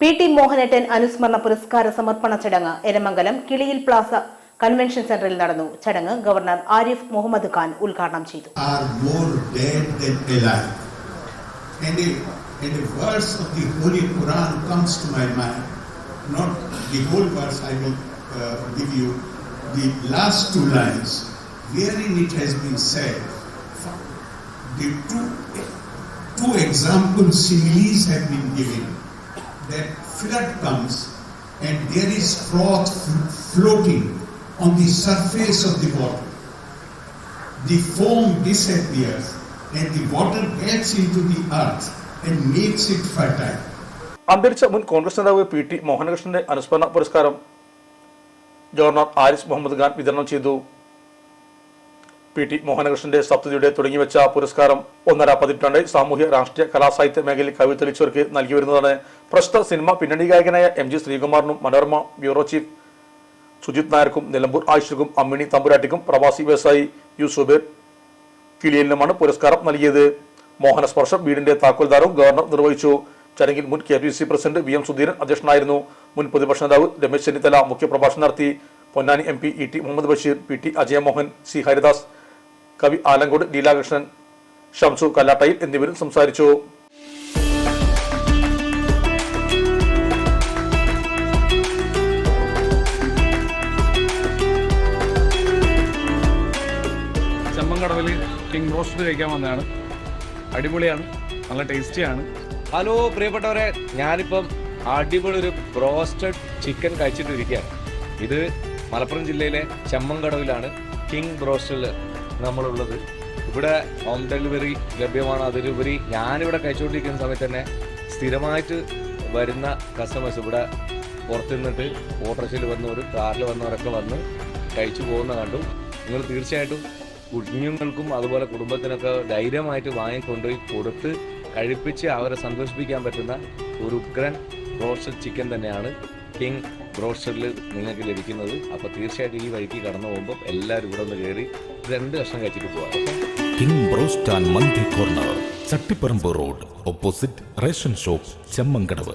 P T മോഹനേട്ടൻ അനുസ്മരണ പുരസ്കാര സമർപ്പണ ചടങ്ങ് എരമംഗലം കിളിയിൽ പ്ലാസ കൺവെൻഷൻ സെന്ററിൽ നടന്നു. ചടങ്ങ് ഗവർണർ ആരിഫ് മുഹമ്മദ് ഖാൻ ഉദ്ഘാടനം ചെയ്തു. The last two lines, wherein it has been said, the two, two example similes have been given. That flood comes and there is froth fl- floating on the surface of the water the foam disappears and the water gets into the earth and makes it fertile. അന്തരിച്ച മുൻ കോൺഗ്രസ് നേതാവ് P T മോഹനകൃഷ്ണന്റെ അനുസ്മരണ പുരസ്കാരം governor Aris Muhammad Khan വിതരണം ചെയ്തു P T മോഹനകൃഷ്ണന്റെ സപ്തതിയുടെ തുടങ്ങിവെച്ച പുരസ്കാരം ഒന്നര പതിറ്റാണ്ട് സാമൂഹ്യ രാഷ്ട്രീയ കലാസാഹിത്യ മേഖലയിൽ കവിതെളിച്ചവർക്ക് നൽകി വരുന്നതാണ്. പ്രശസ്ത സിനിമ പിന്നണി ഗായകനായ എം ജി ശ്രീകുമാറിനും മനോരമ ബ്യൂറോ ചീഫ് സുജിത് നായർക്കും നിലമ്പൂർ ആയിഷക്കും അമ്മിണി തമ്പുരാട്ടിക്കും പ്രവാസി വ്യവസായി യു സുബേർ കിളിയലിനുമാണ് പുരസ്കാരം നൽകിയത്. മോഹനസ്പർശം വീടിന്റെ താക്കോൽദാരവും ഗവർണർ നിർവഹിച്ചു. ചടങ്ങിൽ മുൻ K P C president V M Sudheeran അധ്യക്ഷനായിരുന്നു. മുൻ പ്രതിപക്ഷ നേതാവ് രമേശ് ചെന്നിത്തല മുഖ്യപ്രഭാഷണം നടത്തി. Ponnani M P E T Muhammad Basheer P T Ajayamohan C Haridas കവി ആലങ്കോട് ലീലാകൃഷ്ണൻ ഷംസു കല്ലാട്ടയിൽ എന്നിവരും സംസാരിച്ചു. ചെമ്മൻകടവിൽ കിങ് റോസ്റ്റ് കഴിക്കാൻ വന്നതാണ്. അടിപൊളിയാണ് നല്ല ടേസ്റ്റിയാണ്. ഹലോ പ്രിയപ്പെട്ടവരെ ഞാനിപ്പം അടിപൊളി ഒരു ബ്രോസ്റ്റഡ് ചിക്കൻ കഴിച്ചിട്ടിരിക്കുകയാണ്. ഇത് മലപ്പുറം ജില്ലയിലെ ചെമ്മൻകടവിലാണ് കിങ് ബ്രോസ്റ്റിൽ നമ്മളുള്ളത്. ഇവിടെ ഹോം ഡെലിവറി ലഭ്യമാണ്. അതിലുപരി ഞാനിവിടെ കഴിച്ചുകൊണ്ടിരിക്കുന്ന സമയത്ത് തന്നെ സ്ഥിരമായിട്ട് വരുന്ന കസ്റ്റമേഴ്സ് ഇവിടെ പുറത്തു നിന്നിട്ട് ഓട്ടോറിക്ഷയിൽ വന്നവർ കാറിൽ വന്നവരൊക്കെ വന്ന് കഴിച്ചു പോകുന്ന കണ്ടു. നിങ്ങൾ തീർച്ചയായിട്ടും കുഞ്ഞുങ്ങൾക്കും അതുപോലെ കുടുംബത്തിനൊക്കെ ധൈര്യമായിട്ട് വാങ്ങിക്കൊണ്ടുപോയി കൊടുത്ത് കഴിപ്പിച്ച് അവരെ സന്തോഷിപ്പിക്കാൻ പറ്റുന്ന ഒരു ഉഗ്രൻ റോസ്റ്റഡ് ചിക്കൻ തന്നെയാണ് കിങ് ബ്രോസ്റ്ററിൽ നിങ്ങൾക്ക് ലഭിക്കുന്നത്. അപ്പോൾ തീർച്ചയായിട്ടും ഈ വഴിക്ക് കടന്നു പോകുമ്പോൾ എല്ലാവരും ഇവിടെ ഒന്ന് കയറി രണ്ട് കഷ്ണം കഴിച്ചിട്ട് പോകാം. King broast and corner Chattiparamba road opposite ration shop Chemmankadavu.